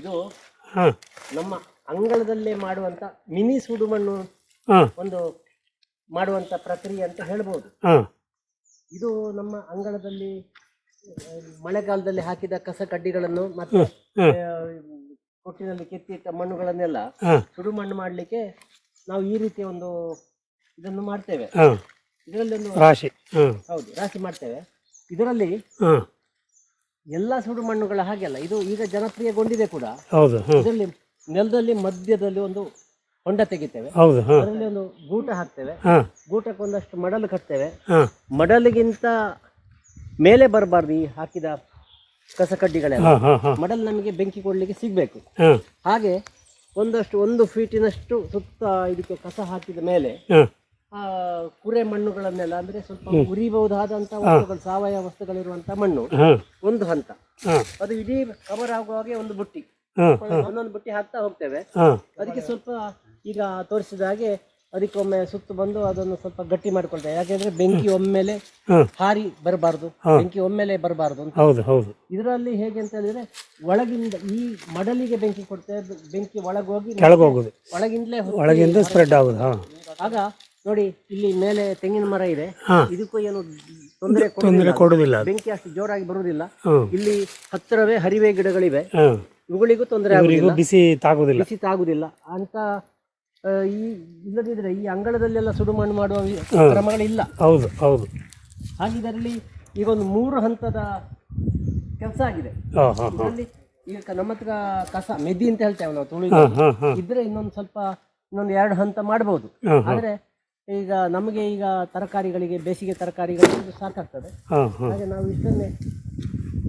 ಇದು ನಮ್ಮ ಅಂಗಳದಲ್ಲೇ ಮಾಡುವಂತ ಮಿನಿ ಸುಡುಮಣ್ಣು ಒಂದು ಮಾಡುವಂತ ಪ್ರಕ್ರಿಯೆ ಅಂತ ಹೇಳ್ಬೋದು. ಇದು ನಮ್ಮ ಅಂಗಳದಲ್ಲಿ ಮಳೆಗಾಲದಲ್ಲಿ ಹಾಕಿದ ಕಸ ಕಡ್ಡಿಗಳನ್ನು ಮತ್ತೆ. ಕೊಟ್ಟಿನಲ್ಲಿ ಕೆತ್ತಿಟ್ಟ ಮಣ್ಣುಗಳನ್ನೆಲ್ಲ ಸುಡುಮಣ್ಣು ಸುಡು ಮಣ್ಣು ಮಾಡಲಿಕ್ಕೆ ನಾವು ಈ ರೀತಿಯ ಒಂದು ಇದನ್ನು ಮಾಡ್ತೇವೆ. ಇದರಲ್ಲಿ ಒಂದು ರಾಶಿ. ಹೌದು ರಾಶಿ ಮಾಡ್ತೇವೆ. ಇದರಲ್ಲಿ ಎಲ್ಲ ಸುಡು ಮಣ್ಣುಗಳ ಹಾಗೆ ಅಲ್ಲ ಇದು ಈಗ ಜನಪ್ರಿಯಗೊಂಡಿದೆ ಕೂಡ. ಹೌದು ಇದರಲ್ಲಿ ನೆಲದಲ್ಲಿ ಮಧ್ಯದಲ್ಲಿ ಒಂದು ಹೊಂಡ ತೆಗಿತೇವೆ. ಹೌದು ಹಾಂ ಅದರಲ್ಲಿ ಒಂದು ಗೂಟ ಹಾಕ್ತೇವೆ. ಹಾಂ. ಗೂಟಕ್ಕೆ ಒಂದಷ್ಟು ಮಡಲು ಕಟ್ತೇವೆ. ಹಾಂ. ಮಡಲಿಗಿಂತ ಮೇಲೆ ಬರಬಾರ್ದು ಈ ಹಾಕಿದ ಹಾಂ ಹಾಂ ಹಾಂ. ಮಡಲ್ ನಮಗೆ ಬೆಂಕಿ ಕೊಡ್ಲಿಕ್ಕೆ ಸಿಗಬೇಕು. ಹಾಂ. ಹಾಗೆ ಒಂದಷ್ಟು ಒಂದು ಫೀಟಿನಷ್ಟು ಸುತ್ತ ಇದಕ್ಕೆ ಕಸ ಹಾಕಿದ ಮೇಲೆ ಹಾಂ. ಕುರೆ ಮಣ್ಣುಗಳನ್ನೆಲ್ಲ ಅಂದ್ರೆ ಸ್ವಲ್ಪ ಉರಿಬಹುದಾದಂತ ವಸ್ತುಗಳು ಸಾವಯವ ವಸ್ತುಗಳಿರುವಂತ ಮಣ್ಣು. ಒಂದು ಹಂತ. ಅದು ಇಡೀ ಕವರ್ ಆಗುವ ಹಾಗೆ ಒಂದು ಬುಟ್ಟಿ. ಒಂದೊಂದು ಬುಟ್ಟಿ ಹಾಕ್ತಾ ಹೋಗ್ತೇವೆ. ಅದಕ್ಕೆ ಸ್ವಲ್ಪ ಈಗ ತೋರಿಸಿದ ಹಾಗೆ ಅದಕ್ಕೊಮ್ಮೆ ಸುತ್ತು ಬಂದು ಅದನ್ನು ಸ್ವಲ್ಪ ಗಟ್ಟಿ ಮಾಡ್ಕೊಳ್ತೇವೆ. ಯಾಕೆಂದ್ರೆ ಬೆಂಕಿ ಒಮ್ಮೆಲೆ ಹಾರಿ ಬರಬಾರ್ದು. ಬೆಂಕಿ ಒಮ್ಮೆಲೆ ಬರಬಾರ್ದು ಅಂತ. ಇದರಲ್ಲಿ ಹೇಗೆ ಅಂತ ಹೇಳಿದ್ರೆ ಒಳಗಿಂದ ಈ ಮಡಲಿಗೆ ಬೆಂಕಿ ಕೊಡ್ತೇವೆ. ಬೆಂಕಿ ಒಳಗೋಗಿ ಒಳಗಿಂದಲೇ ಒಳಗಿಂದ ಸ್ಪ್ರೆಡ್ ಆಗುದು ಆಗ ನೋಡಿ ಇಲ್ಲಿ ಮೇಲೆ ತೆಂಗಿನ ಮರ ಇದೆ. ಇದಕ್ಕೂ ಏನು ತೊಂದರೆ ತೊಂದರೆ ಕೊಡುವುದಿಲ್ಲ. ಬೆಂಕಿ ಅಷ್ಟು ಜೋರಾಗಿ ಬರುವುದಿಲ್ಲ. ಇಲ್ಲಿ ಹತ್ತಿರವೇ ಹರಿವೆ ಗಿಡಗಳಿವೆ. ಇವುಗಳಿಗೂ ತೊಂದರೆ ಆಗುವುದಿಲ್ಲ. ಆಗುದಿಲ್ಲ ಬಿಸಿ ತಾಗುವುದಿಲ್ಲ. ಬಿಸಿ ತಾಗುದಿಲ್ಲ ಅಂತ ಈ ಇಲ್ಲದಿದ್ರೆ ಈ ಅಂಗಳದಲ್ಲೆಲ್ಲ ಸುಡುಮಣ್ಣು ಮಾಡುವ ಪ್ರಮಾಣ ಕ್ರಮಗಳಿಲ್ಲ. ಹೌದು ಹೌದು. ಹಾಗಿದ್ರಲ್ಲಿ ಈಗ ಒಂದು ಮೂರು ಹಂತದ ಕೆಲಸ ಆಗಿದೆ. ಇದರಲ್ಲಿ ಈಗ ನಮ್ಮ ಹತ್ರ ಕಸ ಮೆದಿ ಅಂತ ಹೇಳ್ತೇವೆ ನಾವು ತುಳು ಇದ್ರೆ ಇನ್ನೊಂದು ಸ್ವಲ್ಪ ಇನ್ನೊಂದು ಎರಡು ಹಂತ ಮಾಡಬಹುದು ಆದ್ರೆ ಈಗ ನಮಗೆ ಈಗ ತರಕಾರಿಗಳಿಗೆ ಬೇಸಿಗೆ ತರಕಾರಿಗಳಿಗೆ ಇದು ಸಾಕಾಗ್ತದೆ ಹಾಂ ಹಾಂ. ಹಾಗೆ ನಾವು ಇಷ್ಟನ್ನೇ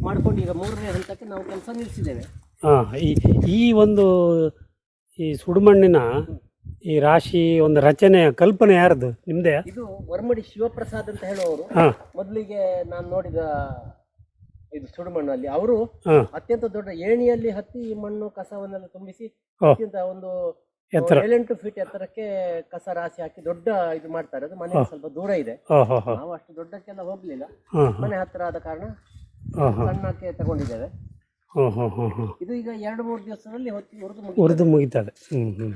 ಮಾಡ್ಕೊಂಡು ಈಗ ಮೂರನೇ ಹಂತಕ್ಕೆ ನಾವು ಕೆಲಸ ನಿಲ್ಲಿಸಿದ್ದೇವೆ ಹಾಂ ಈ ಈ ಒಂದು ಈ ಸುಡುಮಣ್ಣಿನ ಈ ರಾಶಿ ಒಂದು ರಚನೆ ಕಲ್ಪನೆ ಯಾರದು ನಿಮ್ಮದೇ ಇದು ವರ್ಮಡಿ ಶಿವಪ್ರಸಾದ್ ಅಂತ ಹೇಳುವವರು. ಹಾಂ. ಮೊದಲಿಗೆ ನಾನು ನೋಡಿದ ಇದು ಸುಡುಮಣ್ಣಲ್ಲಿ ಅವರು ಹಾಂ. ಅತ್ಯಂತ ದೊಡ್ಡ ಏಣಿಯಲ್ಲಿ ಹತ್ತಿ ಈ ಮಣ್ಣು ಕಸವನ್ನೆಲ್ಲ ತುಂಬಿಸಿ ಓ. ಅತ್ಯಂತ ಒಂದು ಎತ್ತರ ಏಳೆಂಟು ಫೀಟ್ ಎತ್ತರಕ್ಕೆ ಕಸ ರಾಶಿ ಹಾಕಿ ದೊಡ್ಡ ಇದು ಮಾಡ್ತಾರೆ. ಅದು ಮನೆ ಸ್ವಲ್ಪ ದೂರ ಇದೆ. ಹಾಂ ನಾವು ಅಷ್ಟು ದೊಡ್ಡಕ್ಕೆಲ್ಲ ಹೋಗ್ಲಿಲ್ಲ. ಹಾಂ ಮನೆ ಹತ್ತಿರ ಆದ ಕಾರಣ ಹಾಂ ಹಾಂ. ಸಣ್ಣಕ್ಕೆ ತಗೊಂಡಿದ್ದೇವೆ. ಹಾಂ ಹಾಂ ಹಾಂ ಹಾಂ. ಇದು ಈಗ ಎರಡು ಮೂರು ದಿವಸದಲ್ಲಿ ಹೊತ್ತಿ ಹುರಿದು ಮುಗಿ ಉರಿದು ಮುಗಿತದೆ. ಹ್ಞೂ ಹ್ಞೂ